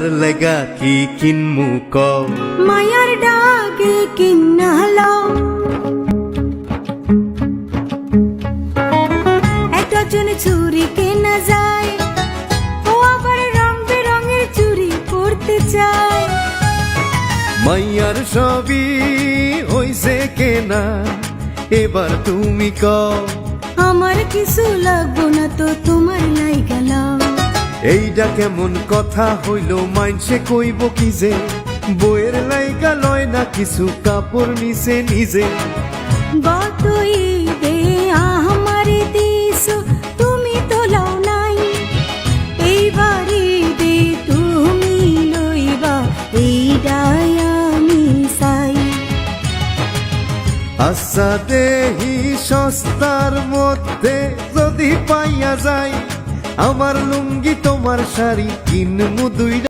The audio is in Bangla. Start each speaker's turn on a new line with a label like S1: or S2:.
S1: মায়ার লেগা কি কিনমু কও?
S2: মায়ার ডাকে কিন্নালো এক ডজন চুরি কেনা যায় ও আবার রং বেরঙের চুরি পরতে চায়।
S1: মাইয়ার সবই হইছে কেনা এবার তুমি কও।
S2: আমার কিছু লাগবো না তো তোমার
S1: এইটা কেমন কথা হইল মাইনসে কইব কি যে? বইয়ের লাইগা লয় না কিছু কাপড় নিছে নিজে।
S2: গত ঈদে আমারে দিছো তুমি তো লাও নাই। এইবার ঈদে তুমি লইবা এইটাই আমি চাই।
S1: আচ্ছা দেহি সস্তার মধ্যে যদি পাইয়া যায় আমার লুঙ্গি তোমার শাড়ি কিনমু দুই